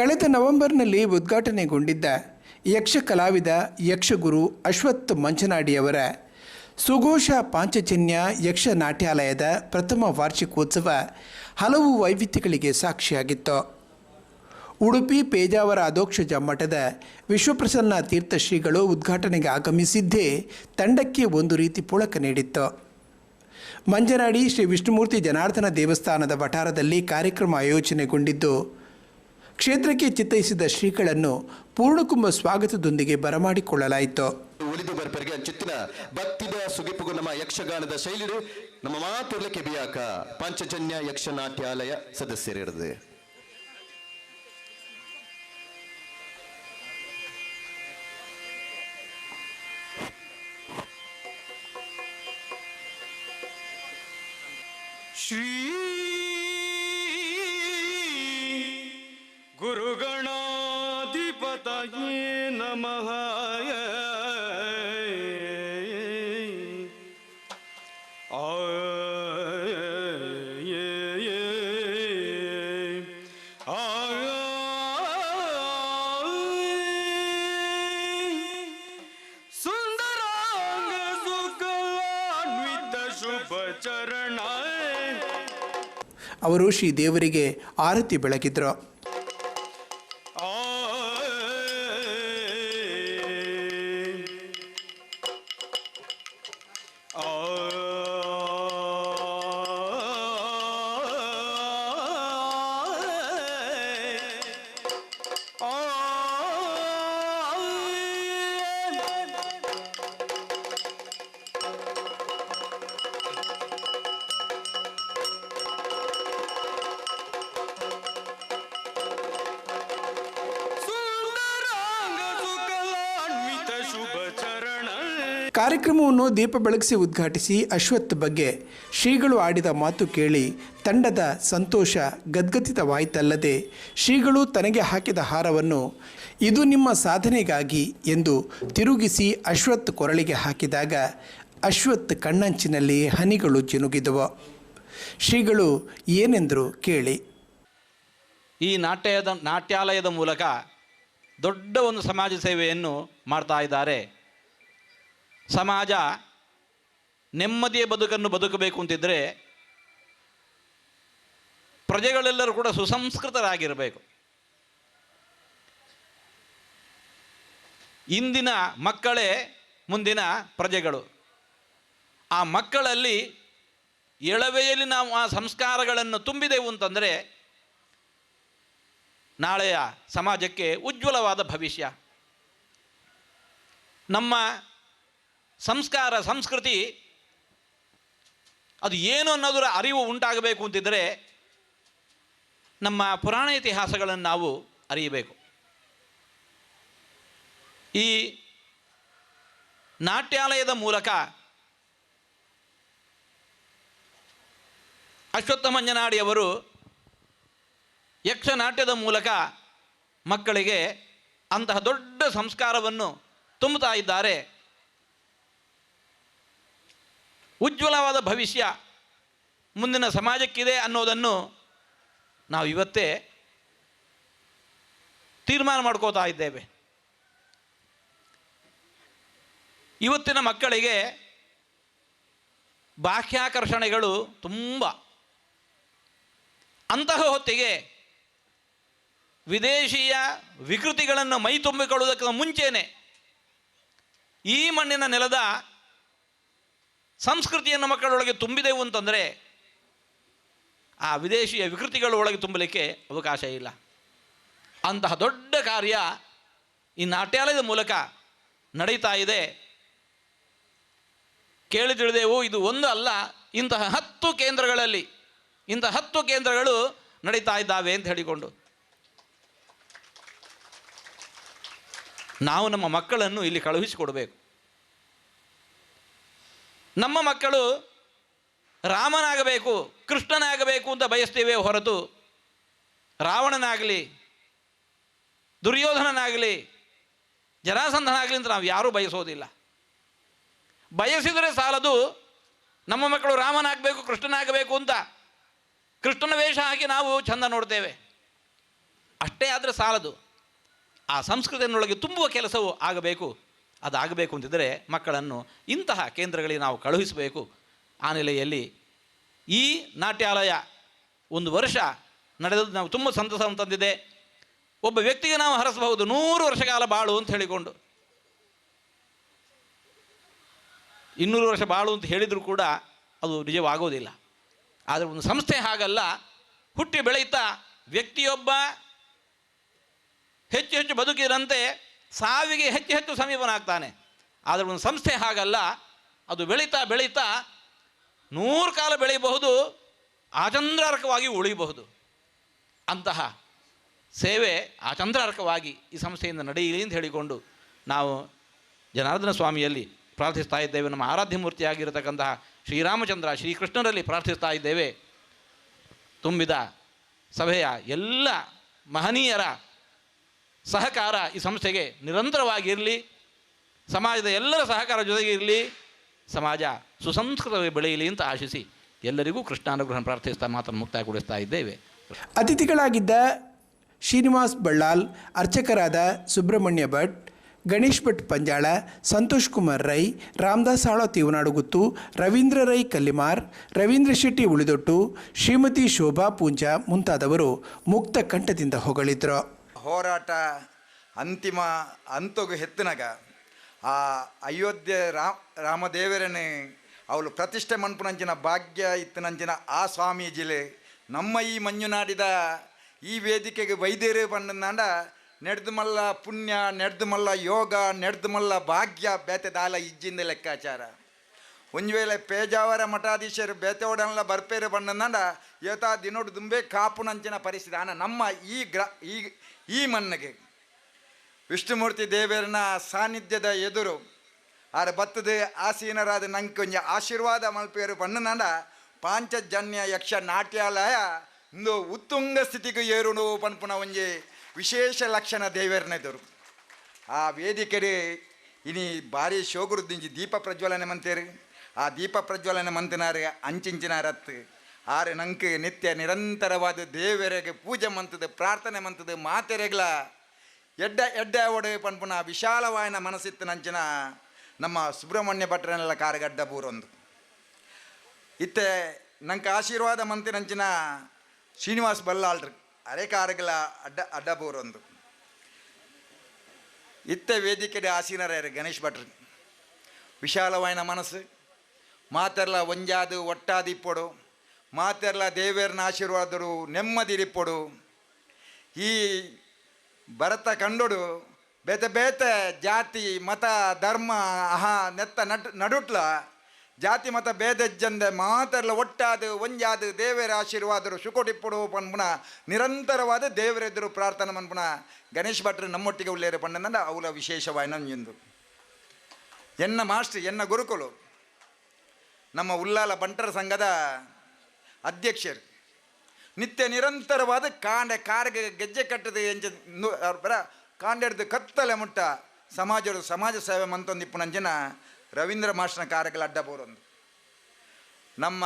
ಕಳೆದ ನವೆಂಬರ್ನಲ್ಲಿ ಉದ್ಘಾಟನೆಗೊಂಡಿದ್ದ ಯಕ್ಷ ಕಲಾವಿದ ಯಕ್ಷಗುರು ಅಶ್ವಥ್ ಮಂಚನಾಡಿಯವರ ಸುಘೋಷ ಪಾಂಚಜನ್ಯ ಯಕ್ಷ ನಾಟ್ಯಾಲಯದ ಪ್ರಥಮ ವಾರ್ಷಿಕೋತ್ಸವ ಹಲವು ವೈವಿಧ್ಯಗಳಿಗೆ ಸಾಕ್ಷಿಯಾಗಿತ್ತು. ಉಡುಪಿ ಪೇಜಾವರ ಅಧೋಕ್ಷಜ ಮಠದ ವಿಶ್ವಪ್ರಸನ್ನ ತೀರ್ಥ ಶ್ರೀಗಳು ಉದ್ಘಾಟನೆಗೆ ಆಗಮಿಸಿದ್ದೇ ತಂಡಕ್ಕೆ ಒಂದು ರೀತಿ ಪುಳಕ ನೀಡಿತ್ತು. ಮಂಜನಾಡಿ ಶ್ರೀ ವಿಷ್ಣುಮೂರ್ತಿ ಜನಾರ್ದನ ದೇವಸ್ಥಾನದ ವಠಾರದಲ್ಲಿ ಕಾರ್ಯಕ್ರಮ ಆಯೋಜನೆಗೊಂಡಿದ್ದು ಕ್ಷೇತ್ರಕ್ಕೆ ಚಿತ್ತೈಸಿದ ಶ್ರೀಗಳನ್ನು ಪೂರ್ಣಕುಂಭ ಸ್ವಾಗತದೊಂದಿಗೆ ಬರಮಾಡಿಕೊಳ್ಳಲಾಯಿತು. ಉಳಿದು ಬರ್ಪರಿಗೆ ಚಿತ್ತಿನ ಭಕ್ತಿದ ಸುಗಿಪುಗು ನಮ್ಮ ಯಕ್ಷಗಾನದ ಶೈಲಿಡು ನಮ್ಮ ಮಾತುರ್ಲಕ್ಕೆ ಬಿಯಾಕ ಪಂಚಜನ್ಯ ಯಕ್ಷನಾಟ್ಯಾಲಯ ಸದಸ್ಯರಿರದು. ಚರಣ ಅವರು ಶ್ರೀ ದೇವರಿಗೆ ಆರತಿ ಬೆಳಗಿದ್ರು. ಕಾರ್ಯಕ್ರಮವನ್ನು ದೀಪ ಬೆಳಗಿಸಿ ಉದ್ಘಾಟಿಸಿ ಅಶ್ವಥ್ ಬಗ್ಗೆ ಶ್ರೀಗಳು ಆಡಿದ ಮಾತು ಕೇಳಿ ತಂಡದ ಸಂತೋಷ ಗದ್ಗದಿತವಾಯಿತಲ್ಲದೆ ಶ್ರೀಗಳು ತನಗೆ ಹಾಕಿದ ಹಾರವನ್ನು ಇದು ನಿಮ್ಮ ಸಾಧನೆಗಾಗಿ ಎಂದು ತಿರುಗಿಸಿ ಅಶ್ವಥ್ ಕೊರಳಿಗೆ ಹಾಕಿದಾಗ ಅಶ್ವಥ್ ಕಣ್ಣಂಚಿನಲ್ಲಿ ಹನಿಗಳು ಜಿನುಗಿದವು. ಶ್ರೀಗಳು ಏನೆಂದರು ಕೇಳಿ. ಈ ನಾಟ್ಯದ ನಾಟ್ಯಾಲಯದ ಮೂಲಕ ದೊಡ್ಡ ಒಂದು ಸಮಾಜ ಸೇವೆಯನ್ನು ಮಾಡ್ತಾ ಇದ್ದಾರೆ. ಸಮಾಜ ನೆಮ್ಮದಿಯ ಬದುಕನ್ನು ಬದುಕಬೇಕು ಅಂತಿದ್ದರೆ ಪ್ರಜೆಗಳೆಲ್ಲರೂ ಕೂಡ ಸುಸಂಸ್ಕೃತರಾಗಿರಬೇಕು. ಇಂದಿನ ಮಕ್ಕಳೇ ಮುಂದಿನ ಪ್ರಜೆಗಳು. ಆ ಮಕ್ಕಳಲ್ಲಿ ಎಳವೆಯಲ್ಲಿ ನಾವು ಆ ಸಂಸ್ಕಾರಗಳನ್ನು ತುಂಬಿದೆವು ಅಂತಂದರೆ ನಾಳೆಯ ಸಮಾಜಕ್ಕೆ ಉಜ್ವಲವಾದ ಭವಿಷ್ಯ. ನಮ್ಮ ಸಂಸ್ಕಾರ, ಸಂಸ್ಕೃತಿ, ಅದು ಏನು ಅನ್ನೋದರ ಅರಿವು ಉಂಟಾಗಬೇಕು ಅಂತಿದ್ದರೆ ನಮ್ಮ ಪುರಾಣ ಇತಿಹಾಸಗಳನ್ನು ನಾವು ಅರಿಯಬೇಕು. ಈ ನಾಟ್ಯಾಲಯದ ಮೂಲಕ ಅಶ್ವತ್ಥ ಮಂಜನಾಡಿಯವರು ಯಕ್ಷನಾಟ್ಯದ ಮೂಲಕ ಮಕ್ಕಳಿಗೆ ಅಂತಹ ದೊಡ್ಡ ಸಂಸ್ಕಾರವನ್ನು ತುಂಬುತ್ತಾ ಇದ್ದಾರೆ. ಉಜ್ವಲವಾದ ಭವಿಷ್ಯ ಮುಂದಿನ ಸಮಾಜಕ್ಕಿದೆ ಅನ್ನೋದನ್ನು ನಾವು ಇವತ್ತೇ ತೀರ್ಮಾನ ಮಾಡ್ಕೋತಾ ಇದ್ದೇವೆ. ಇವತ್ತಿನ ಮಕ್ಕಳಿಗೆ ಬಾಹ್ಯಾಕರ್ಷಣೆಗಳು ತುಂಬ. ಅಂತಹ ಹೊತ್ತಿಗೆ ವಿದೇಶೀಯ ವಿಕೃತಿಗಳನ್ನು ಮೈ ತುಂಬಿಕೊಳ್ಳುವುದಕ್ಕಿಂತ ಮುಂಚೆನೆ ಈ ಮಣ್ಣಿನ ನೆಲದ ಸಂಸ್ಕೃತಿಯನ್ನು ಮಕ್ಕಳೊಳಗೆ ತುಂಬಿದೆವು ಅಂತಂದರೆ ಆ ವಿದೇಶಿಯ ವಿಕೃತಿಗಳ ಒಳಗೆ ತುಂಬಲಿಕ್ಕೆ ಅವಕಾಶ ಇಲ್ಲ. ಅಂತಹ ದೊಡ್ಡ ಕಾರ್ಯ ಈ ನಾಟ್ಯಾಲಯದ ಮೂಲಕ ನಡೀತಾ ಇದೆ. ಕೇಳಿ ತಿಳಿದೆವು ಇದು ಒಂದು ಅಲ್ಲ, ಇಂತಹ ಹತ್ತು ಕೇಂದ್ರಗಳಲ್ಲಿ, ಇಂತಹ ಹತ್ತು ಕೇಂದ್ರಗಳು ನಡೀತಾ ಇದ್ದಾವೆ ಅಂತ ಹೇಳಿಕೊಂಡು. ನಾವು ನಮ್ಮ ಮಕ್ಕಳನ್ನು ಇಲ್ಲಿ ಕಳುಹಿಸಿಕೊಡಬೇಕು. ನಮ್ಮ ಮಕ್ಕಳು ರಾಮನಾಗಬೇಕು, ಕೃಷ್ಣನಾಗಬೇಕು ಅಂತ ಬಯಸ್ತೇವೆ ಹೊರತು ರಾವಣನಾಗಲಿ, ದುರ್ಯೋಧನನಾಗಲಿ, ಜರಾಸಂಧನಾಗಲಿ ಅಂತ ನಾವು ಯಾರೂ ಬಯಸೋದಿಲ್ಲ. ಬಯಸಿದರೆ ಸಾಲದು ನಮ್ಮ ಮಕ್ಕಳು ರಾಮನಾಗಬೇಕು, ಕೃಷ್ಣನಾಗಬೇಕು ಅಂತ ಕೃಷ್ಣನ ವೇಷ ಹಾಕಿ ನಾವು ಚಂದ ನೋಡ್ತೇವೆ. ಅಷ್ಟೇ ಆದರೆ ಸಾಲದು. ಆ ಸಂಸ್ಕೃತಿಯನ್ನೊಳಗೆ ತುಂಬುವ ಕೆಲಸವು ಆಗಬೇಕು. ಅದಾಗಬೇಕು ಅಂತಿದ್ದರೆ ಮಕ್ಕಳನ್ನು ಇಂತಹ ಕೇಂದ್ರಗಳಿಗೆ ನಾವು ಕಳುಹಿಸಬೇಕು. ಆ ನೆಲೆಯಲ್ಲಿ ಈ ನಾಟ್ಯಾಲಯ ಒಂದು ವರ್ಷ ನಡೆದದ್ದು ನಾವು ತುಂಬ ಸಂತಸವನ್ನು ತಂದಿದೆ. ಒಬ್ಬ ವ್ಯಕ್ತಿಗೆ ನಾವು ಹರಸಬಹುದು. ನೂರು ವರ್ಷ ಕಾಲ ಬಾಳು ಅಂತ ಹೇಳಿಕೊಂಡು. ಇನ್ನೂರು ವರ್ಷ ಬಾಳು ಅಂತ ಹೇಳಿದರೂ ಕೂಡ ಅದು ನಿಜವಾಗೋದಿಲ್ಲ. ಆದರೆ ಒಂದು ಸಂಸ್ಥೆ ಹಾಗಲ್ಲ. ಹುಟ್ಟಿ ಬೆಳೆಯುತ್ತಾ ವ್ಯಕ್ತಿಯೊಬ್ಬ ಹೆಚ್ಚು ಹೆಚ್ಚು ಬದುಕಿದಂತೆ ಸಾವಿಗೆ ಹೆಚ್ಚು ಹೆಚ್ಚು ಸಮೀಪನಾಗ್ತಾನೆ ಆದರೆ ಒಂದು ಸಂಸ್ಥೆ ಹಾಗಲ್ಲ. ಅದು ಬೆಳೀತಾ ಬೆಳೀತಾ ನೂರು ಕಾಲ ಬೆಳೆಯಬಹುದು ಆಚಂದ್ರಾರ್ಕವಾಗಿ ಉಳಿಯಬಹುದು ಅಂತಹ ಸೇವೆ ಆಚಂದ್ರಾರ್ಕವಾಗಿ ಈ ಸಂಸ್ಥೆಯಿಂದ ನಡೆಯಲಿ ಅಂತ ಹೇಳಿಕೊಂಡು ನಾವು ಜನಾರ್ದನ ಸ್ವಾಮಿಯಲ್ಲಿ ಪ್ರಾರ್ಥಿಸ್ತಾ ಇದ್ದೇವೆ. ನಮ್ಮ ಆರಾಧ್ಯ ಮೂರ್ತಿಯಾಗಿರತಕ್ಕಂತಹ ಶ್ರೀರಾಮಚಂದ್ರ ಶ್ರೀಕೃಷ್ಣರಲ್ಲಿ ಪ್ರಾರ್ಥಿಸ್ತಾ ಇದ್ದೇವೆ. ತುಂಬಿದ ಸಭೆಯ ಎಲ್ಲ ಮಹನೀಯರ ಸಹಕಾರ ಈ ಸಂಸ್ಥೆಗೆ ನಿರಂತರವಾಗಿರಲಿ, ಸಮಾಜದ ಎಲ್ಲರ ಸಹಕಾರ ಜೊತೆಗೆ ಇರಲಿ, ಸಮಾಜ ಸುಸಂಸ್ಕೃತವಾಗಿ ಬೆಳೆಯಲಿ ಅಂತ ಆಶಿಸಿ ಎಲ್ಲರಿಗೂ ಕೃಷ್ಣಾನುಗ್ರಹ ಪ್ರಾರ್ಥಿಸ್ತಾ ಮಾತನ್ನು ಮುಕ್ತಾಯಗೊಳಿಸ್ತಾ ಇದ್ದೇವೆ. ಅತಿಥಿಗಳಾಗಿದ್ದ ಶ್ರೀನಿವಾಸ್ ಬಳ್ಳಾಲ್, ಅರ್ಚಕರಾದ ಸುಬ್ರಹ್ಮಣ್ಯ ಭಟ್, ಗಣೇಶ್ ಭಟ್ ಪಂಜಾಳ, ಸಂತೋಷ್ ಕುಮಾರ್ ರೈ, ರಾಮದಾಸ್ ಆಳೋ ತೀವನಾಡುಗುತ್ತು ರವೀಂದ್ರ ರೈ ಕಲ್ಲಿಮಾರ್, ರವೀಂದ್ರ ಶೆಟ್ಟಿ ಉಳಿದೊಟ್ಟು, ಶ್ರೀಮತಿ ಶೋಭಾ ಪೂಂಜಾ ಮುಂತಾದವರು ಮುಕ್ತ ಕಂಠದಿಂದ ಹೊಗಳಿದ್ರು. ಹೋರಾಟ ಅಂತಿಮ ಅಂತಗು ಹೆತ್ತಿನಾಗ ಆ ಅಯೋಧ್ಯೆ ರಾಮ ರಾಮದೇವರನೇ ಅವಳು ಪ್ರತಿಷ್ಠೆ ಮನ್ಪುನಂಚಿನ ಭಾಗ್ಯ ಇತ್ತನಂಚಿನ ಆ ಸ್ವಾಮೀಜಿಲೆ ನಮ್ಮ ಈ ಮಂಜುನಾಡಿದ ಈ ವೇದಿಕೆಗೆ ವೈದ್ಯರು ಬಂದಂದ ನಡೆದು ಮಲ್ಲ ಪುಣ್ಯ ನಡೆದು ಮಲ್ಲ ಯೋಗ ನಡೆದು ಮಲ್ಲ ಭಾಗ್ಯ ಬೇತೆ ದಾಲ ಇಜ್ಜಿಂದ ಲೆಕ್ಕಾಚಾರ. ಒಂದು ವೇಳೆ ಪೇಜಾವರ ಮಠಾಧೀಶರು ಬೇತೆಯೋಡನೆಲ್ಲ ಬರ್ಪೇರು ಬಣ್ಣಂದ ಯತಾ ದಿನೋಡು ದುಂಬೆ ಕಾಪುನಂಚಿನ ಪರಿಸ್ಥಿತಿ. ಆನ ನಮ್ಮ ಈ ಗ್ರ, ಈ ಈ ಮಣ್ಣಿಗೆ. ವಿಷ್ಣುಮೂರ್ತಿ ದೇವರನ ಸಾನ್ನಿಧ್ಯದ ಎದುರು ಆರ ಬತ್ತದ ಆಸೀನರಾದ ನಂಗೆ ಕೊಂಚ ಆಶೀರ್ವಾದ ಮಲ್ಪೇರು ಬಣ್ಣನಂಡ ಪಾಂಚಜನ್ಯ ಯಕ್ಷ ನಾಟ್ಯಾಲಯ ಇಂದು ಉತ್ತುಂಗ ಸ್ಥಿತಿಗೆ ಏರುಣು ಪನ್ಪುನ ಒಂಜಿ ವಿಶೇಷ ಲಕ್ಷಣ ದೇವರನೆದುರು. ಆ ವೇದಿಕೆಡೆ ಇನಿ ಭಾರಿ ಶೋಗುರುದಿಂಜಿ ದೀಪ ಪ್ರಜ್ವಲನೆ ಮಂತೇರಿ. ಆ ದೀಪ ಪ್ರಜ್ವಲನೆ ಮಂತಿನಾರೆ ಅಂಚಿಂಚಿನಾರತ್ತು ಆರೆ ನಂಗೆ ನಿತ್ಯ ನಿರಂತರವಾದ ದೇವರಿಗೆ ಪೂಜೆ ಮಂತದ, ಪ್ರಾರ್ಥನೆ ಮಂತದ, ಮಾತೆರೆಗ್ಲ. ಎಡ್ಡ ಎಡ್ಡ ಒಡೆ ಪನ್ಪುನ ವಿಶಾಲವಾಯನ ಮನಸ್ಸಿತ್ತು ನಂಚಿನ ನಮ್ಮ ಸುಬ್ರಹ್ಮಣ್ಯ ಭಟ್ರನೆಲ್ಲ ಕಾರಗಡ್ಡ ಬೂರೊಂದು ಇತ್ತೆ ನಂಗೆ ಆಶೀರ್ವಾದ ಮಂತಿ ನಂಚಿನ ಶ್ರೀನಿವಾಸ್ ಬಲ್ಲಾಳ್ರಿ, ಅರೆ ಕಾರಗಲ ಅಡ್ಡ ಅಡ್ಡ ಬೂರೊಂದು ಇತ್ತೆ ವೇದಿಕೆಡೆ ಆಸೀನರ ಗಣೇಶ್ ಭಟ್ರು. ವಿಶಾಲವಾಯಿನ ಮನಸ್ಸು ಮಾತೆರ್ಲ ಒಂಜಾದು ಒಟ್ಟಾದಿಪ್ಪೊಡು ಮಾತೆರ್ಲ ದೇವೇರನ ಆಶೀರ್ವಾದರು ನೆಮ್ಮದಿರಿಪ್ಪೊಡು ಈ ಭರತ ಕಂಡೊಡು ಬೇತೆ ಬೇತೆ ಜಾತಿ, ಮತ, ಧರ್ಮ ಅಹ ನೆತ್ತ ನಟ್, ನಡುಟ್ಲ ಜಾತಿ, ಮತ ಭೇದಜ್ಜಂದೆ ಮಾತೆರ್ಲ ಒಟ್ಟಾದು, ಒಂಜಾದು ದೇವರ ಆಶೀರ್ವಾದರು ಶುಕೊಟಿಪ್ಪುಡು ಪನ್ಪುಣ ನಿರಂತರವಾದ ದೇವರೆದುರು ಪ್ರಾರ್ಥನೆ ಮನ್ಪುನ ಗಣೇಶ್ ಭಟ್ರು ನಮ್ಮೊಟ್ಟಿಗೆ ಉಳ್ಳೇರು ಪಂಡನಂದ ಅವಳ ವಿಶೇಷವಾಯಿನ ಎಂದು ಎನ್ನ ಮಾಸ್ಟ್ರಿ ಎನ್ನ ಗುರುಕುಲು. ನಮ್ಮ ಉಲ್ಲಾಲ ಬಂಟರ ಸಂಘದ ಅಧ್ಯಕ್ಷರು. ನಿತ್ಯ ನಿರಂತರವಾದ ಕಾಂಡ ಕಾರ್ಯ ಗೆಜ್ಜೆ ಕಟ್ಟದೆ ಎಂಜ ಬರ ಕಾಂಡೆಡ್ದು ಕತ್ತಲೆ ಮುಟ್ಟ ಸಮಾಜದ ಸಮಾಜ ಸೇವೆ ಮಂತೊಂದು ಇಪ್ಪುನಂಜನ ರವೀಂದ್ರ ಮಾಸ್ಟರ್ನ ಕಾರ್ಯಗಳ ಅಡ್ಡ ಬೋರೊಂದು. ನಮ್ಮ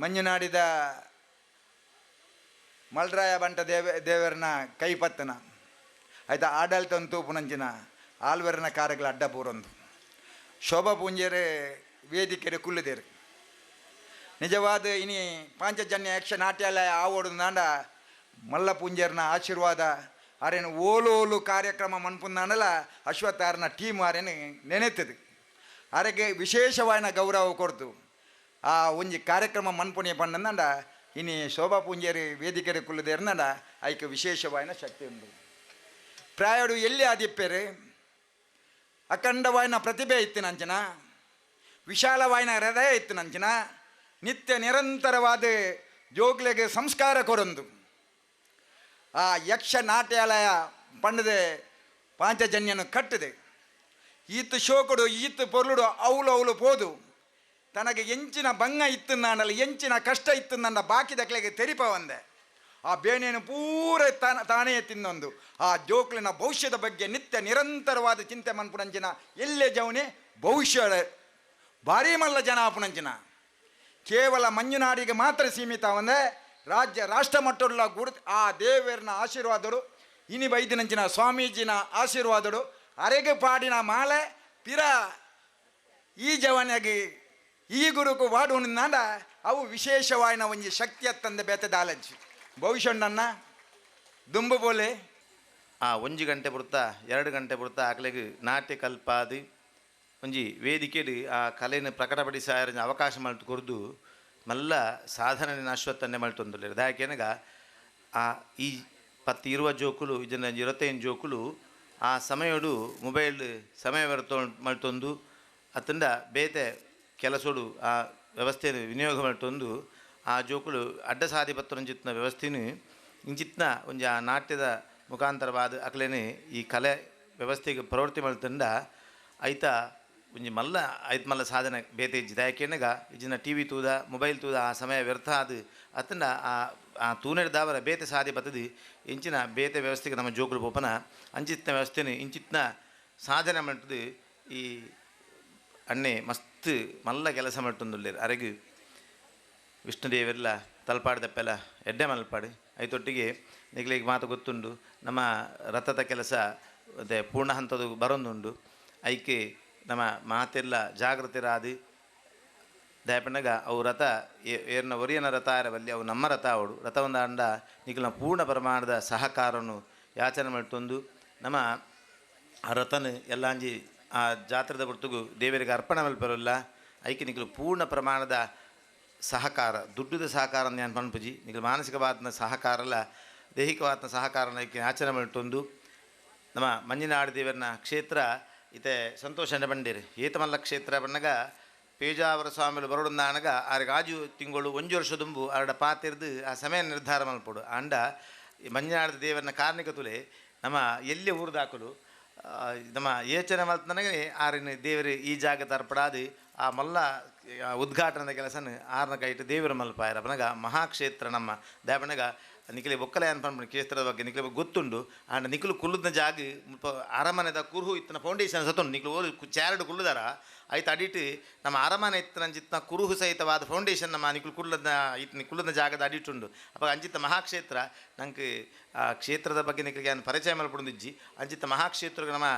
ಮಂಜುನಾಡಿದ ಮಲ್ರಾಯ ಬಂಟ ದೇವ, ದೇವರನ ಕೈಪತ್ತನ, ಆಯ್ತಾ ಆಡಳಿತ ತೂಪುನಂಚಿನ ಆಲ್ವರನ ಕಾರ್ಯಗಳ ಅಡ್ಡ ಪೂರೊಂದು ಶೋಭಾ ಪೂಂಜೆರೆ ವೇದಿಕೆರೆ ಕುಲ್ಲಿದೇರು ನಿಜವಾದ ಇನಿ ಪಾಂಚಜನ್ಯ ಯಕ್ಷ ನಾಟ್ಯಾಲಯ ಆವೋಡು ನಾಂಡ ಮಲ್ಲ ಪೂಂಜರ್ನ ಆಶೀರ್ವಾದ ಆರೇನು ಓಲು ಓಲು ಕಾರ್ಯಕ್ರಮ ಮನ್ಪುಂದಾಂಡಲ ಅಶ್ವತ್ಥಾರನ ಟೀಮ್ ಆರೇನು ನೆನೆತದು ಆರೆಗೆ ವಿಶೇಷವಾದ ಗೌರವ ಕೊಡ್ತು. ಆ ಒಂಜಿ ಕಾರ್ಯಕ್ರಮ ಮನ್ಪುಣಿ ಬಂದಂದ ಇನಿ ಶೋಭಾ ಪೂಂಜೇರಿ ವೇದಿಕೆರೆ ಕುಲ್ಲದೇರ್ನಂಡ ಐಕೆ ವಿಶೇಷವಾದ ಶಕ್ತಿ ಉಂಟು. ಪ್ರಾಯಡು ಎಲ್ಲಿ ಆದಿಪ್ಪೇರು? ಅಖಂಡವಾಯಿನ ಪ್ರತಿಭೆ ಇತ್ತು ನಂಚನ, ವಿಶಾಲವಾಯಿನ ಹೃದಯ ಇತ್ತು ನಂಚನ ನಿತ್ಯ ನಿರಂತರವಾದ ಜೋಗ್ಲೆಗೆ ಸಂಸ್ಕಾರ ಕೊರೊಂದು ಆ ಯಕ್ಷ ನಾಟ್ಯಾಲಯ ಪಂಡದೆ ಪಾಂಚಜನ್ಯನು ಕಟ್ಟದೆ. ಈತು ಶೋಕುಡು, ಈತು ಪೊರ್ಲುಡು ಅವಳು ಅವಳು ಪೋದು. ತನಗೆ ಎಂಚಿನ ಭಂಗ ಇತ್ತು ನಾನಲ್ಲಿ, ಎಂಚಿನ ಕಷ್ಟ ಇತ್ತು ನನ್ನ ಬಾಕಿ ದಕ್ಕಲೆಗೆ ತೆರಿಪ ಒಂದೆ. ಆ ಬೇಣೆಯನ್ನು ಪೂರ ತಾನ, ತಾನೇ ತಿನ್ನೊಂದು. ಆ ಜೋಕ್ಲಿನ ಭವಿಷ್ಯದ ಬಗ್ಗೆ ನಿತ್ಯ ನಿರಂತರವಾದ ಚಿಂತೆ ಮನ್ಪುಣಂಚಿನ ಎಲ್ಲೇ ಜವನೆ ಭವಿಷ್ಯ ಭಾರಿ ಮಲ್ಲ ಜನ ಆಪುಣಂಚಿನ ಕೇವಲ ಮಂಜುನಾಡಿಗೆ ಮಾತ್ರ ಸೀಮಿತ ಅಂದರೆ ರಾಜ್ಯ ರಾಷ್ಟ್ರ ಮಟ್ಟದ ಗುರು ಆ ದೇವರನ ಆಶೀರ್ವಾದರು ಇನಿ ಬೈದಿನಂಚಿನ ಸ್ವಾಮೀಜಿನ ಆಶೀರ್ವಾದರು ಅರೆಗೆ ಪಾಡಿನ ಮಾಲೆ, ಪಿರ ಈ ಜವನಿಗೆ ಈ ಗುರುಕು ವಾಡು ನಾಡ ಅವು ವಿಶೇಷವಾಯಿನ ಒಂಜಿ ಶಕ್ತಿ ಅತ್ತಂದ ಬೇತದ ಆಲಂಚಿ ಭವಿಷ್ಯಣ್ಣನ್ನ ದುಂಬು ಬೋಲೆ. ಆ ಒಂಜಿ ಗಂಟೆ ಬರುತ್ತಾ ಎರಡು ಗಂಟೆ ಬರುತ್ತಾ ಆಗ್ಲಿಗೆ ನಾಟ್ಯ ಕಲ್ಪಾದು. ಒಂಜಿ ವೇದಿಕೆಡ್ ಆ ಕಲೆನ ಪ್ರಕಟಪಡಿಸಾರ ಅವಕಾಶ ಮಲ್ತು ಕೊರ್ದು ಮಲ್ಲ ಸಾಧನೆ ಅಶ್ವತ್ತನ್ನೇ ಮಲ್ತೊಂದುಲ್ಲೆರ್. ದಾಯಕೆನಗ ಆ ಈ ಪತ್ತಿ ಇರುವ ಜೋಕುಲು, ಇದನ್ನ ಇರತ್ತೈನ್ ಜೋಕುಲು ಆ ಸಮಯಡು ಮೊಬೈಲ್ ಸಮಯ ಮಲ್ತೊಂದು, ಅತ್ತಂಡ ಬೇತೆ ಕೆಲಸೋಡು ಆ ವ್ಯವಸ್ಥೆಯನ್ನು ವಿನಿಯೋಗ ಮಲ್ತೊಂದು, ಆ ಜೋಕುಲು ಅಡ್ಡ ಸಾದಿ ಪತ್ತೊಂಜಿತ್ನ ವ್ಯವಸ್ಥೆನು ಒಂಜಿ ಆ ನಾಟ್ಯದ ಮುಖಾಂತರವಾದ ಅಕಲೇನೆ ಈ ಕಲೆ ವ್ಯವಸ್ಥೆಗೆ ಪ್ರವೃತ್ತಿ ಮಲ್ತಂಡ ಐತ ಒಂಜಿ ಮಲ್ಲ ಐತ್ ಮಲ್ಲ ಸಾಧನೆ ಬೇತೆ ಇಜ್ಜಿ. ಯಾಕೆನಗ ಇಜ್ಜಿನ ಟಿ ವಿ ತೂದ ಮೊಬೈಲ್ ತೂದ, ಆ ಸಮಯ ವ್ಯರ್ಥ ಅದು ಅತ್ತಂಡ ಆ ಆ ತೂನೆಡ್ ದಾವರ ಬೇತೆ ಸಾಧಿ ಬತ್ತದು ಇಂಚಿನ ಬೇತೆ ವ್ಯವಸ್ಥೆಗೆ ನಮ್ಮ ಜೋಕುಲು ಪೋಪನ ಅಂಚಿತ್ನ ವ್ಯವಸ್ಥೆನ ಇಂಚಿತ್ನ ಸಾಧನೆ ಮಾಡ್ತದೆ. ಈ ಅಣ್ಣೆ ಮಸ್ತ್ ಮಲ್ಲ ಕೆಲಸ ಮಲ್ತೊಂದುಲ್ಲೇರು ಅರೆಗು ವಿಷ್ಣುದೇವೆಲ್ಲ ತಲ್ಪಾಡ್ದಪ್ಪೆಲ್ಲ ಎಡ್ಡೆ ಮಲ್ಪಾಡು. ಐತೊಟ್ಟಿಗೆ ನಿಗಲಿಗೆ ಮಾತು ಗೊತ್ತುಂಡು. ನಮ್ಮ ರಥದ ಕೆಲಸ ಅದೇ ಪೂರ್ಣ ಹಂತದ ಬರೋಂದುಂಡು. ಐಕೆ ನಮ್ಮ ಮಾತೆಲ್ಲ ಜಾಗೃತಿರಾದಿ ದಯಪಣ್ಣಗ, ಅವು ರಥ ಏರ್ನ ಒರಿಯನ ರಥ ಇರಬಲ್ಲಿ ಅವು ನಮ್ಮ ರಥ ಅವಡು ರಥವನ್ನು ಅಂಡ ನಿಖಿಲ ಪೂರ್ಣ ಪ್ರಮಾಣದ ಸಹಕಾರವನ್ನು ಯಾಚನೆ ಮಾಡ್ತೊಂದು ನಮ್ಮ ಆ ರಥನ ಎಲ್ಲಾಂಜಿ ಆ ಜಾತ್ರದ ಹೊರತುಗು ದೇವರಿಗೆ ಅರ್ಪಣೆ ಮಲ್ಪರಲ್ಲ, ಐಕೆ ನಿಖಿಲು ಪೂರ್ಣ ಪ್ರಮಾಣದ ಸಹಕಾರ, ದುಡ್ಡುದ ಸಹಕಾರ ನಾನು ಪಣಪುಜಿ ನಿಖಿಲು ಮಾನಸಿಕವಾದ ಸಹಕಾರಲ್ಲ ದೈಹಿಕವಾದ ಸಹಕಾರನ ಐಕೆ ಆಚರಣೆ ಮಾಡಿಟ್ಟೊಂದು ನಮ್ಮ ಮಂಜಿನಾಡು ದೇವರನ್ನ ಕ್ಷೇತ್ರ ಇತೆ ಸಂತೋಷ ಬಂಡೀರಿ ಏತಮಲ್ಲ ಕ್ಷೇತ್ರ ಬಣ್ಣಗ ಪೇಜಾವರ ಸ್ವಾಮಿಲು ಬರೋಡಂದಾಣಗ ಆರಿಗೆ ಗಾಜು ತಿಂಗಳು ಒಂಜು ವರ್ಷ ದುಂಬು ಆರಡ ಪಾತಿರ್ದು ಆ ಸಮಯ ನಿರ್ಧಾರ ಮಲ್ಪಡು. ಅಂಡ ಈ ದೇವರನ್ನ ದೇವರನ ಕಾರ್ಣಿಕ ತುಲೆ ನಮ್ಮ ಎಲ್ಲಿ ಊರ್ದಾಕಲು ನಮ್ಮ ಯೋಚನೆ ಮಲ್ತನಗೆ ಆರಿನ ದೇವರು ಈ ಜಾಗ ತರ್ಪಡಾದು ಆ ಮಲ್ಲ ಉದ್ಘಾಟನದ ಕೆಲಸನ ಆರನ ಕೈಟ್ ದೇವಿರ ಮಲ್ಪಾಯರ ಬನಗ ಮಹಾಕ್ಷೇತ್ರ ನಮ್ಮ ದಾಪನಗ ನಿಖಿಲಿ ಬೊಕ್ಕಲೆ ಅನ್ಪಣ್ಣ ಕ್ಷೇತ್ರದ ಬಗ್ಗೆ ನಿಖಿಲಿ ಗೊತ್ತುಂಡು. ಆಂಡ ನಿಖಲು ಕುಲ್ಲುದ ಜಾಗ ಅರಮನೆದ ಕುರುಹು ಇತ್ತನ ಫೌಂಡೇಶನ್ ಸತ್ತುಂಡು ನಿಖಲು ಓದು ಚಾರಡು ಕುಲ್ಲುದಾರ. ಆಯ್ತು ಅಡಿಟ್ ನಮ್ಮ ಅರಮನೆ ಇತ್ತನ ಅಂಚಿತ್ನ ಕುರುಹು ಸಹಿತವಾದ ಫೌಂಡೇಶನ್ ನಮ್ಮ ನಿಖಲು ಕುಲ್ಲದ ಇತ್ತು ಕುಲ್ಲದ ಜಾಗದ ಅಡಿಟುಂಡು ಅಪ್ಪ ಅಂಚಿತ್ತ ಮಹಾಕ್ಷೇತ್ರ ನಂಗೆ ಆ ಕ್ಷೇತ್ರದ ಬಗ್ಗೆ ನಿಖಲಿಗೆ ಪರಿಚಯ ಮಲ್ಪಡುದಿಜ್ಜಿ ಅಂಚಿತ್ತ ಮಹಾಕ್ಷೇತ್ರಕ್ಕೆ ನಮ್ಮ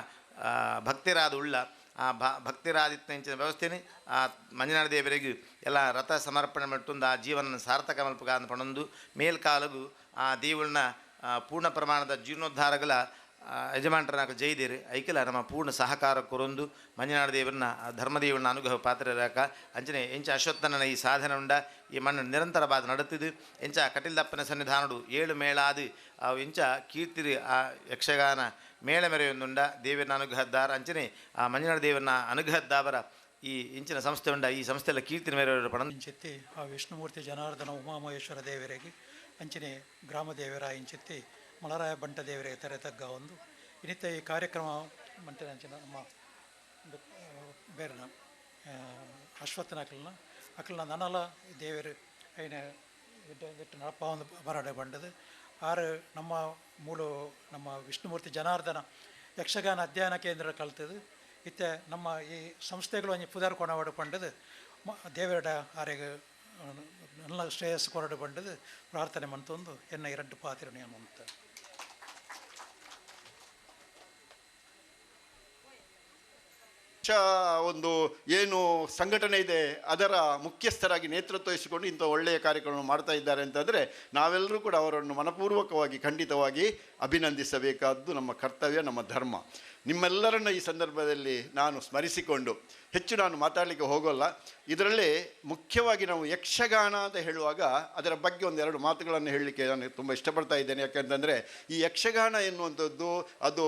ಭಕ್ತಿರಾದ ಉಳ್ಳ. ಆ ಭ ಭಕ್ತಿರಾದಿತ್ಯ ಇಂಚಿನ ವ್ಯವಸ್ಥೆನೇ ಆ ಮಂಜುನಾಥ ದೇವರಿಗೆ ಎಲ್ಲ ರಥ ಸಮರ್ಪಣೆ ಮಟ್ಟೊಂದು ಆ ಜೀವನ ಸಾರ್ಥಕ ಮಲ್ಪಗ ಅಂತ ಪಣೊಂದು ಮೇಲ್ಕಾಲಗು ಆ ದೇವಳನ್ನ ಪೂರ್ಣ ಪ್ರಮಾಣದ ಜೀರ್ಣೋದ್ಧಾರಗಳ ಯಜಮಾನರನಾಗ ಜೈದೇರಿ ಐಕಿಲ ನಮ್ಮ ಪೂರ್ಣ ಸಹಕಾರ ಕೊರೊಂದು ಮಂಜುನಾಡ ದೇವರನ್ನ, ಆ ಧರ್ಮದೇವರನ್ನ ಅನುಗ್ರಹ ಪಾತ್ರರಾಕ. ಅಂಚನೆ ಎಂಚ ಅಶ್ವತ್ಥನ ಈ ಸಾಧನೆ ಉಂಡ ಈ ಮಣ್ಣು ನಿರಂತರವಾದ ನಡುತ್ತಿದ್ದು, ಎಂಚ ಕಟಿಲ್ದಪ್ಪನ ಸನ್ನಿಧಾನಡು ಏಳು ಮೇಳಾದು ಎಂಚ ಕೀರ್ತಿರಿ ಆ ಯಕ್ಷಗಾನ ಮೇಳ ಮೆರೆಯೊಂದುಂಡ ದೇವರನ್ನ ಅನುಗ್ರಹದ್ದಾರ ಅಂಚನೆ ಆ ಮಂಜನಾಡ ದೇವರನ್ನ ಅನುಗ್ರಹದ್ದಾವರ ಈ ಇಂಚಿನ ಸಂಸ್ಥೆ ಉಂಡ ಈ ಸಂಸ್ಥೆಲ್ಲ ಕೀರ್ತಿನ ಮೇರೆಯವರು ಪಣ ಇಂಚಿತ್ತಿ ಆ ವಿಷ್ಣುಮೂರ್ತಿ ಜನಾರ್ದನ ಉಮಾಮಹೇಶ್ವರ ದೇವರಿಗೆ, ಅಂಚನೆ ಗ್ರಾಮ ದೇವರ ಇಂಚಿತ್ತಿ ಮಲರಾಯ ಬಂಟ ದೇವರಿಗೆ ತೆರೆತಗ್ಗ ಒಂದು. ಇನ್ನಿತ ಈ ಕಾರ್ಯಕ್ರಮ ಮಂಟೆ ಅಂಚಿನ ನಮ್ಮ ಬೇರೆನ ಅಶ್ವತ್ಥನ ಅಕ್ಕಲ್ನ ನನಲ ದೇವರು ಐನ ಇಟ್ಟು ನಡಪ ಒಂದು ಬರಾಡೆ ಬಂಡದು. ಆರು ನಮ್ಮ ಮೂಲು ನಮ್ಮ ವಿಷ್ಣುಮೂರ್ತಿ ಜನಾರ್ದನ ಯಕ್ಷಗಾನ ಅಧ್ಯಯನ ಕೇಂದ್ರ ಕಲ್ತದು ಇತ್ತೆ ನಮ್ಮ ಈ ಸಂಸ್ಥೆಗಳು ಒಂಜಿ ಪುದರ್ ಕೊನವಾಡು ಪಂಡದು ಮ ದೇವರಡ ಆರೆಗೆ நல்ல ಶ್ರೇಯಸ್ ಕೊರಡು ಬಂಡದು ಪ್ರಾರ್ಥನೆ ಮಂತೊಂದು ಎನ್ನ ಎರಡು ಪಾತಿರಣಿ ಅಂತ ಪಕ್ಷ ಒಂದು ಏನು ಸಂಘಟನೆ ಇದೆ, ಅದರ ಮುಖ್ಯಸ್ಥರಾಗಿ ನೇತೃತ್ವ ವಹಿಸಿಕೊಂಡು ಇಂಥ ಒಳ್ಳೆಯ ಕಾರ್ಯಕ್ರಮ ಮಾಡ್ತಾ ಇದ್ದಾರೆ ಅಂತಂದರೆ ನಾವೆಲ್ಲರೂ ಕೂಡ ಅವರನ್ನು ಮನಪೂರ್ವಕವಾಗಿ, ಖಂಡಿತವಾಗಿ ಅಭಿನಂದಿಸಬೇಕಾದ್ದು ನಮ್ಮ ಕರ್ತವ್ಯ, ನಮ್ಮ ಧರ್ಮ. ನಿಮ್ಮೆಲ್ಲರನ್ನ ಈ ಸಂದರ್ಭದಲ್ಲಿ ನಾನು ಸ್ಮರಿಸಿಕೊಂಡು, ಹೆಚ್ಚು ನಾನು ಮಾತಾಡಲಿಕ್ಕೆ ಹೋಗೋಲ್ಲ. ಇದರಲ್ಲಿ ಮುಖ್ಯವಾಗಿ ನಾವು ಯಕ್ಷಗಾನ ಅಂತ ಹೇಳುವಾಗ ಅದರ ಬಗ್ಗೆ ಒಂದೆರಡು ಮಾತುಗಳನ್ನು ಹೇಳಲಿಕ್ಕೆ ನಾನು ತುಂಬ ಇಷ್ಟಪಡ್ತಾ ಇದ್ದೇನೆ. ಯಾಕಂತಂದರೆ ಈ ಯಕ್ಷಗಾನ ಎನ್ನುವಂಥದ್ದು ಅದು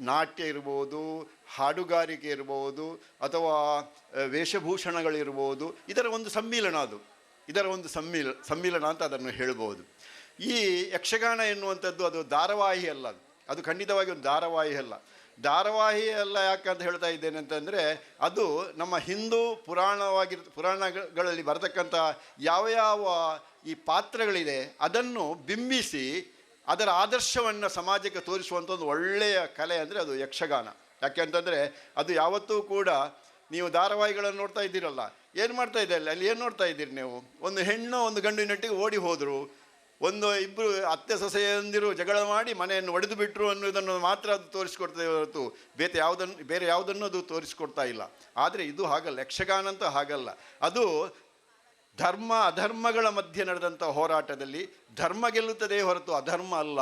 ನಾಟ್ಯ ಇರ್ಬೋದು, ಹಾಡುಗಾರಿಕೆ ಇರ್ಬೋದು, ಅಥವಾ ವೇಷಭೂಷಣಗಳಿರ್ಬೋದು, ಇದರ ಒಂದು ಸಮ್ಮಿಲನ ಅದು. ಇದರ ಒಂದು ಸಮ್ಮಿಲ, ಸಮ್ಮಿಲನ ಅಂತ ಅದನ್ನು ಹೇಳ್ಬೋದು. ಈ ಯಕ್ಷಗಾನ ಎನ್ನುವಂಥದ್ದು ಅದು ಧಾರಾವಾಹಿ ಅಲ್ಲ ಅದು. ಅದು ಖಂಡಿತವಾಗಿ ಒಂದು ಧಾರಾವಾಹಿ ಅಲ್ಲ. ಧಾರಾವಾಹಿ ಅಲ್ಲ ಯಾಕಂತ ಹೇಳ್ತಾ ಇದ್ದೇನೆ ಅಂತಂದರೆ, ಅದು ನಮ್ಮ ಹಿಂದೂ ಪುರಾಣವಾಗಿರ್, ಪುರಾಣಗಳಲ್ಲಿ ಬರತಕ್ಕಂಥ ಯಾವ ಯಾವ ಈ ಪಾತ್ರಗಳಿದೆ, ಅದನ್ನು ಬಿಂಬಿಸಿ ಅದರ ಆದರ್ಶವನ್ನು ಸಮಾಜಕ್ಕೆ ತೋರಿಸುವಂಥ ಒಂದು ಒಳ್ಳೆಯ ಕಲೆ ಅಂದರೆ ಅದು ಯಕ್ಷಗಾನ. ಯಾಕೆ ಅಂತಂದರೆ ಅದು ಯಾವತ್ತೂ ಕೂಡ ನೀವು ಧಾರಾವಾಹಿಗಳನ್ನು ನೋಡ್ತಾ ಇದ್ದೀರಲ್ಲ, ಏನು ಮಾಡ್ತಾ ಇದೆ ಅಲ್ಲಿ? ಏನು ನೋಡ್ತಾ ಇದ್ದೀರಿ ನೀವು? ಒಂದು ಹೆಣ್ಣು ಒಂದು ಗಂಡಿನೊಟ್ಟಿಗೆ ಓಡಿ ಹೋದರು, ಒಂದು ಇಬ್ಬರು ಅತ್ತೆ ಸೊಸೆಯಂದಿರು ಜಗಳ ಮಾಡಿ ಮನೆಯನ್ನು ಒಡೆದು ಬಿಟ್ಟರು ಅನ್ನೋದನ್ನು ಮಾತ್ರ ಅದು ತೋರಿಸ್ಕೊಡ್ತದೆ ಹೊರತು, ಬೇತೆ ಯಾವುದನ್ನು ಬೇರೆ ಯಾವುದನ್ನು ಅದು ತೋರಿಸ್ಕೊಡ್ತಾ ಇಲ್ಲ. ಆದರೆ ಇದು ಹಾಗಲ್ಲ, ಯಕ್ಷಗಾನ ಅಂತ ಹಾಗಲ್ಲ. ಅದು ಧರ್ಮ ಅಧರ್ಮಗಳ ಮಧ್ಯೆ ನಡೆದಂಥ ಹೋರಾಟದಲ್ಲಿ ಧರ್ಮ ಗೆಲ್ಲುತ್ತದೆ ಹೊರತು ಅಧರ್ಮ ಅಲ್ಲ.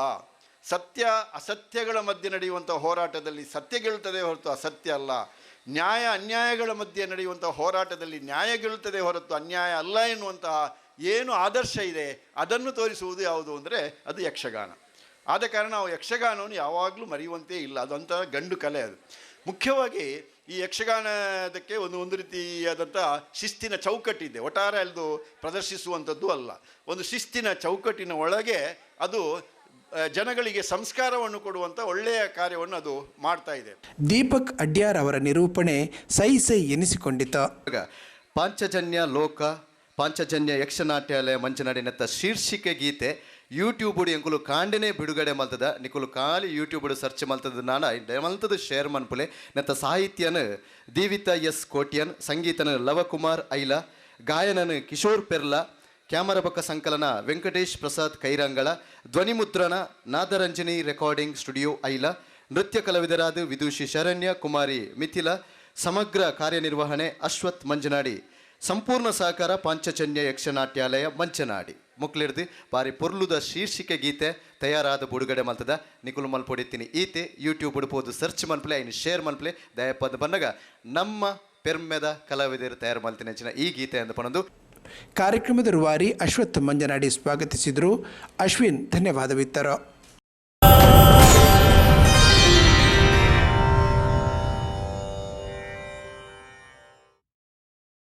ಸತ್ಯ ಅಸತ್ಯಗಳ ಮಧ್ಯೆ ನಡೆಯುವಂಥ ಹೋರಾಟದಲ್ಲಿ ಸತ್ಯ ಗೆಲ್ಲುತ್ತದೆ ಹೊರತು ಅಸತ್ಯ ಅಲ್ಲ. ನ್ಯಾಯ ಅನ್ಯಾಯಗಳ ಮಧ್ಯೆ ನಡೆಯುವಂಥ ಹೋರಾಟದಲ್ಲಿ ನ್ಯಾಯ ಗೆಲ್ಲುತ್ತದೆ ಹೊರತು ಅನ್ಯಾಯ ಅಲ್ಲ ಎನ್ನುವಂತಹ ಏನು ಆದರ್ಶ ಇದೆ, ಅದನ್ನು ತೋರಿಸುವುದು ಯಾವುದು ಅಂದರೆ ಅದು ಯಕ್ಷಗಾನ. ಆದ ಕಾರಣ ನಾವು ಯಕ್ಷಗಾನವನ್ನು ಯಾವಾಗಲೂ ಮರೆಯುವಂತೆ ಇಲ್ಲ. ಅದಂಥ ಗಂಡು ಕಲೆ ಅದು. ಮುಖ್ಯವಾಗಿ ಈ ಯಕ್ಷಗಾನದಕ್ಕೆ ಒಂದು ಒಂದು ರೀತಿಯಾದಂಥ ಶಿಸ್ತಿನ ಚೌಕಟ್ಟಿದೆ. ಒಟ್ಟಾರೆ ಅಲ್ದು ಪ್ರದರ್ಶಿಸುವಂಥದ್ದು ಅಲ್ಲ. ಒಂದು ಶಿಸ್ತಿನ ಚೌಕಟ್ಟಿನ ಒಳಗೆ ಅದು ಜನಗಳಿಗೆ ಸಂಸ್ಕಾರವನ್ನು ಕೊಡುವಂಥ ಒಳ್ಳೆಯ ಕಾರ್ಯವನ್ನು ಅದು ಮಾಡ್ತಾ ಇದೆ. ದೀಪಕ್ ಅಡ್ಯಾರ್ ಅವರ ನಿರೂಪಣೆ ಸೈ ಸೈ ಎನಿಸಿಕೊಂಡಿತು. ಪಾಂಚಜನ್ಯ ಲೋಕ ಪಾಂಚಜನ್ಯ ಯಕ್ಷನಾಟ್ಯಾಲಯ ಮಂಚನಾಡಿನತ್ತ ಶೀರ್ಷಿಕೆ ಗೀತೆ ಯೂಟ್ಯೂಬ್ ಎಂಕುಲು ಕಾಂಡೆನೆ ಬಿಡುಗಡೆ ಮಲ್ತದ, ನಿಕುಲು ಖಾಲಿ ಯೂಟ್ಯೂಬುಡು ಸರ್ಚ್ ಮಲ್ತದ ನಾನ ಮಲ್ತದ ಶೇರ್ ಮನ್ಪುಲೆ ನೆತ್ತ ಸಾಹಿತ್ಯನ ದೀವಿತ ಎಸ್ ಕೋಟ್ಯನ್, ಸಂಗೀತನ ಲವಕುಮಾರ್ ಐಲ, ಗಾಯನನ ಕಿಶೋರ್ ಪೆರ್ಲ ಕ್ಯಾಮರಾ ಪಕ್ಕ ಸಂಕಲನ ವೆಂಕಟೇಶ್ ಪ್ರಸಾದ್ ಕೈರಂಗಳ ಧ್ವನಿಮುದ್ರಣ ನಾದರಂಜನಿ ರೆಕಾರ್ಡಿಂಗ್ ಸ್ಟುಡಿಯೋ ಐಲ, ನೃತ್ಯ ಕಲಾವಿದರಾದ ವಿದುಷಿ ಶರಣ್ಯ, ಕುಮಾರಿ ಮಿಥಿಲ, ಸಮಗ್ರ ಕಾರ್ಯನಿರ್ವಹಣೆ ಅಶ್ವಥ್ ಮಂಜನಾಡಿ, ಸಂಪೂರ್ಣ ಸಹಕಾರ ಪಾಂಚಜನ್ಯ ಯಕ್ಷನಾಟ್ಯಾಲಯ ಮಂಚನಾಡಿ ಮುಕ್ಲಿಡ್ದು. ಬಾರಿ ಪೊರ್ಲುದ ಶೀರ್ಷಿಕೆ ಗೀತೆ ತಯಾರಾದ ಬುಡುಗಡೆ ಮಲ್ತದ ನಿಕುಲು ಮಲ್ಪೊಡಿತೀನಿ ಈತೆ ಯೂಟ್ಯೂಬ್ ಉಡ್ಬೋದು ಸರ್ಚ್ ಮನ್ಪ್ಲೆ ಐನು ಶೇರ್ ಮನ್ಪ್ಲೆ. ದಯಪದ ಬಂದಾಗ ನಮ್ಮ ಪೆರ್ಮೆದ ಕಲಾವಿದರು ತಯಾರು ಮಲ್ತಿನ ಈ ಗೀತೆ ಅಂತ ಪಣದು. ಕಾರ್ಯಕ್ರಮದ ರೂವಾರಿ ಅಶ್ವಥ್ ಮಂಜನಾಡಿ ಸ್ವಾಗತಿಸಿದರು. ಅಶ್ವಿನ್, ಧನ್ಯವಾದವಿತ್ತರು.